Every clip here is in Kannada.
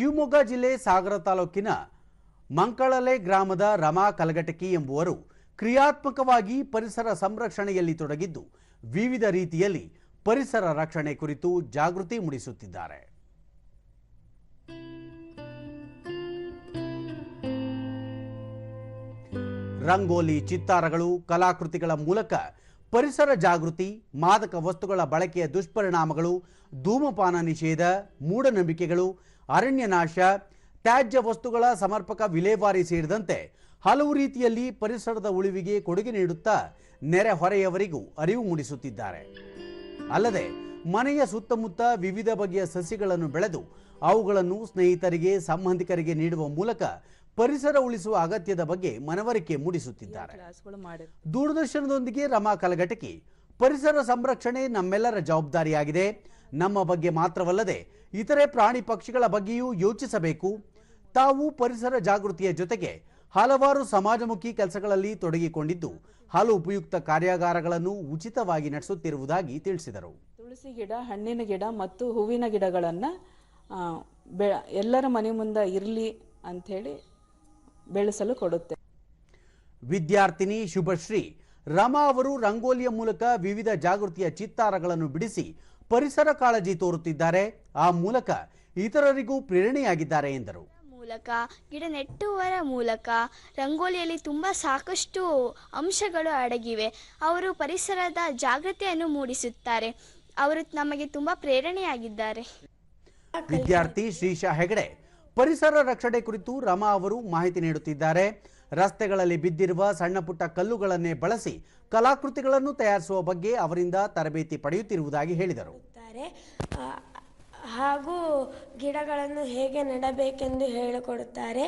ಶಿವಮೊಗ್ಗ ಜಿಲ್ಲೆ ಸಾಗರ ತಾಲೂಕಿನ ಮಂಕಳಲೆ ಗ್ರಾಮದ ರಮಾ ಕಲಗಟಕಿ ಎಂಬುವರು ಕ್ರಿಯಾತ್ಮಕವಾಗಿ ಪರಿಸರ ಸಂರಕ್ಷಣೆಯಲ್ಲಿ ತೊಡಗಿದ್ದು, ವಿವಿಧ ರೀತಿಯಲ್ಲಿ ಪರಿಸರ ರಕ್ಷಣೆ ಕುರಿತು ಜಾಗೃತಿ ಮೂಡಿಸುತ್ತಿದ್ದಾರೆ. ರಂಗೋಲಿ ಚಿತ್ತಾರಗಳು, ಕಲಾಕೃತಿಗಳ ಮೂಲಕ ಪರಿಸರ ಜಾಗೃತಿ, ಮಾದಕ ವಸ್ತುಗಳ ಬಳಕೆಯ ದುಷ್ಪರಿಣಾಮಗಳು, ಧೂಮಪಾನ ನಿಷೇಧ, ಮೂಢನಂಬಿಕೆಗಳು ಅರಣ್ಯನಾಶ, ತ್ಯಾಜ್ಯ ವಸ್ತುಗಳ ಸಮರ್ಪಕ ವಿಲೇವಾರಿ ಸೇರಿದಂತೆ ಹಲವು ರೀತಿಯಲ್ಲಿ ಪರಿಸರದ ಉಳಿವಿಗೆ ಕೊಡುಗೆ ನೀಡುತ್ತಾ ನೆರೆಹೊರೆಯವರಿಗೂ ಅರಿವು ಮೂಡಿಸುತ್ತಿದ್ದಾರೆ. ಅಲ್ಲದೆ ಮನೆಯ ಸುತ್ತಮುತ್ತ ವಿವಿಧ ಬಗೆಯ ಸಸಿಗಳನ್ನು ಬೆಳೆದು ಅವುಗಳನ್ನು ಸ್ನೇಹಿತರಿಗೆ, ಸಂಬಂಧಿಕರಿಗೆ ನೀಡುವ ಮೂಲಕ ಪರಿಸರ ಉಳಿಸುವ ಅಗತ್ಯದ ಬಗ್ಗೆ ಮನವರಿಕೆ ಮೂಡಿಸುತ್ತಿದ್ದಾರೆ. ದೂರದರ್ಶನದೊಂದಿಗೆ ರಮಾ ಕಲಘಟಕಿ, ಪರಿಸರ ಸಂರಕ್ಷಣೆ ನಮ್ಮೆಲ್ಲರ ಜವಾಬ್ದಾರಿಯಾಗಿದೆ. ನಮ್ಮ ಬಗ್ಗೆ ಮಾತ್ರವಲ್ಲದೆ ಇತರೆ ಪ್ರಾಣಿ ಪಕ್ಷಿಗಳ ಬಗ್ಗೆಯೂ ಯೋಚಿಸಬೇಕು. ತಾವು ಪರಿಸರ ಜಾಗೃತಿಯ ಜೊತೆಗೆ ಹಲವಾರು ಸಮಾಜಮುಖಿ ಕೆಲಸಗಳಲ್ಲಿ ತೊಡಗಿಕೊಂಡಿದ್ದು ಹಲವು ಉಪಯುಕ್ತ ಕಾರ್ಯಾಗಾರಗಳನ್ನು ಉಚಿತವಾಗಿ ನಡೆಸುತ್ತಿರುವುದಾಗಿ ತಿಳಿಸಿದರು. ತುಳಸಿ ಗಿಡ ಹಣ್ಣಿನ ಗಿಡ ಮತ್ತು ಹೂವಿನ ಗಿಡಗಳನ್ನು ಬೆ ಎಲ್ಲರ ಮನೆ ಮುಂದೆ ಇರಲಿ ಅಂಥೇಳಿ ಬೆಳೆಸಲು ಕೊಡುತ್ತೆ. ವಿದ್ಯಾರ್ಥಿನಿ ಶುಭಶ್ರೀ ರಮಾ ಅವರು ರಂಗೋಲಿಯ ಮೂಲಕ ವಿವಿಧ ಜಾಗೃತಿಯ ಚಿತ್ತಾರಗಳನ್ನು ಬಿಡಿಸಿ ಪರಿಸರ ಕಾಳಜಿ ತೋರುತ್ತಿದ್ದಾರೆ. ಆ ಮೂಲಕ ಇತರರಿಗೂ ಪ್ರೇರಣೆಯಾಗಿದ್ದಾರೆ ಎಂದರು. ಮೂಲಕ ಗಿಡ ನೆಟ್ಟುವರ ಮೂಲಕ ರಂಗೋಲಿಯಲ್ಲಿ ತುಂಬ ಸಾಕಷ್ಟು ಅಂಶಗಳು ಅಡಗಿವೆ. ಅವರು ಪರಿಸರದ ಜಾಗೃತಿಯನ್ನು ಮೂಡಿಸುತ್ತಾರೆ. ಅವರು ನಮಗೆ ತುಂಬ ಪ್ರೇರಣೆಯಾಗಿದ್ದಾರೆ. ವಿದ್ಯಾರ್ಥಿ ಶ್ರೀಶಾ ಹೆಗಡೆ ಪರಿಸರ ರಕ್ಷಣೆ ಕುರಿತು ರಮಾ ಅವರು ಮಾಹಿತಿ ನೀಡುತ್ತಿದ್ದಾರೆ. ರಸ್ತೆಗಳಲ್ಲಿ ಬಿದ್ದಿರುವ ಸಣ್ಣ ಪುಟ್ಟ ಕಲ್ಲುಗಳನ್ನೇ ಬಳಸಿ ಕಲಾಕೃತಿಗಳನ್ನು ತಯಾರಿಸುವ ಬಗ್ಗೆ ಅವರಿಂದ ತರಬೇತಿ ಪಡೆಯುತ್ತಿರುವುದಾಗಿ ಹೇಳಿದರು. ಹಾಗೂ ಗಿಡಗಳನ್ನು ಹೇಗೆ ನೆಡಬೇಕೆಂದು ಹೇಳಿಕೊಡುತ್ತಾರೆ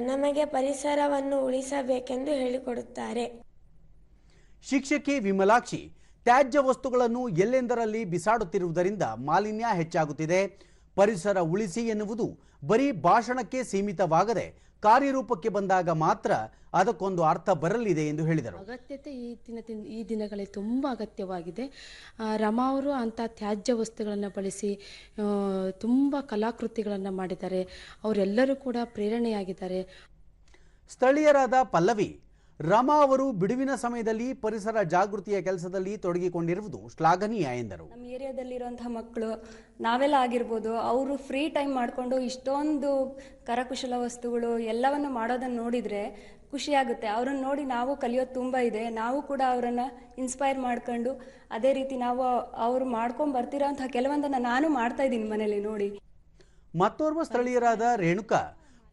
ನಮಗೆ ಪರಿಸರವನ್ನು ಉಳಿಸಬೇಕೆಂದು ಹೇಳಿಕೊಡುತ್ತಾರೆ. ಶಿಕ್ಷಕಿ ವಿಮಲಾಕ್ಷಿ ತ್ಯಾಜ್ಯ ವಸ್ತುಗಳನ್ನು ಎಲ್ಲೆಂದರಲ್ಲಿ ಬಿಸಾಡುತ್ತಿರುವುದರಿಂದ ಮಾಲಿನ್ಯ ಹೆಚ್ಚಾಗುತ್ತಿದೆ. ಪರಿಸರ ಉಳಿಸಿ ಎನ್ನುವುದು ಬರೀ ಭಾಷಣಕ್ಕೆ ಸೀಮಿತವಾಗದೆ ಕಾರ್ಯರೂಪಕ್ಕೆ ಬಂದಾಗ ಮಾತ್ರ ಅದಕ್ಕೊಂದು ಅರ್ಥ ಬರಲಿದೆ ಎಂದು ಹೇಳಿದರು. ಅಗತ್ಯತೆ ಈ ದಿನ ಈ ದಿನಗಳಲ್ಲಿ ತುಂಬ ಅಗತ್ಯವಾಗಿದೆ. ರಮಾ ಅವರು ಅಂಥ ತ್ಯಾಜ್ಯ ವಸ್ತುಗಳನ್ನು ಬಳಸಿ ತುಂಬ ಕಲಾಕೃತಿಗಳನ್ನು ಮಾಡಿದ್ದಾರೆ. ಅವರೆಲ್ಲರೂ ಕೂಡ ಪ್ರೇರಣೆಯಾಗಿದ್ದಾರೆ. ಸ್ಥಳೀಯರಾದ ಪಲ್ಲವಿ ರಮಾ ಅವರು ಬಿಡುವಿನ ಸಮಯದಲ್ಲಿ ಪರಿಸರ ಜಾಗೃತಿಯ ಕೆಲಸದಲ್ಲಿ ತೊಡಗಿಕೊಂಡಿರುವುದು ಶ್ಲಾಘನೀಯ ಎಂದರು. ಏರಿಯಾದಲ್ಲಿರುವಂತಹ ಮಕ್ಕಳು, ನಾವೆಲ್ಲ ಆಗಿರ್ಬೋದು, ಅವರು ಫ್ರೀ ಟೈಮ್ ಮಾಡಿಕೊಂಡು ಇಷ್ಟೊಂದು ಕರಕುಶಲ ವಸ್ತುಗಳು ಎಲ್ಲವನ್ನು ಮಾಡೋದನ್ನು ನೋಡಿದರೆ ಖುಷಿಯಾಗುತ್ತೆ ಅವರನ್ನು ನೋಡಿ ನಾವು ಕಲಿಯೋದು ತುಂಬ ಇದೆ. ನಾವು ಕೂಡ ಅವರನ್ನು ಇನ್ಸ್ಪೈರ್ ಮಾಡ್ಕೊಂಡು ಅದೇ ರೀತಿ ನಾವು ಅವರು ಮಾಡ್ಕೊಂಡು ಬರ್ತಿರೋಂಥ ಕೆಲವೊಂದನ್ನು ನಾನು ಮಾಡ್ತಾ ಇದ್ದೀನಿ ಮನೇಲಿ ನೋಡಿ. ಮತ್ತೋರ್ವ ಸ್ಥಳೀಯರಾದ ರೇಣುಕಾ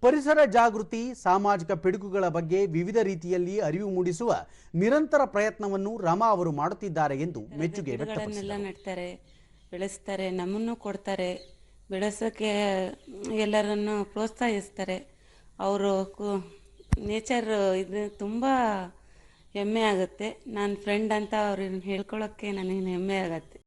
ಪರಿಸರ ಜಾಗೃತಿ ಸಾಮಾಜಿಕ ಪಿಡುಗುಗಳ ಬಗ್ಗೆ ವಿವಿಧ ರೀತಿಯಲ್ಲಿ ಅರಿವು ಮೂಡಿಸುವ ನಿರಂತರ ಪ್ರಯತ್ನವನ್ನು ರಮಾ ಅವರು ಮಾಡುತ್ತಿದ್ದಾರೆ ಎಂದು ಮೆಚ್ಚುಗೆ ನೆಡ್ತಾರೆ ಬೆಳೆಸ್ತಾರೆ ನಮ್ಮನ್ನು ಕೊಡ್ತಾರೆ ಬೆಳೆಸೋಕ್ಕೆ ಎಲ್ಲರನ್ನು ಪ್ರೋತ್ಸಾಹಿಸ್ತಾರೆ. ಅವರು ನೇಚರ್ ಇದು ತುಂಬ ಹೆಮ್ಮೆ ಆಗುತ್ತೆ. ನಾನು ಫ್ರೆಂಡ್ ಅಂತ ಅವ್ರನ್ನ ಹೇಳ್ಕೊಳ್ಳೋಕ್ಕೆ ನನಗೆ ಹೆಮ್ಮೆ ಆಗುತ್ತೆ.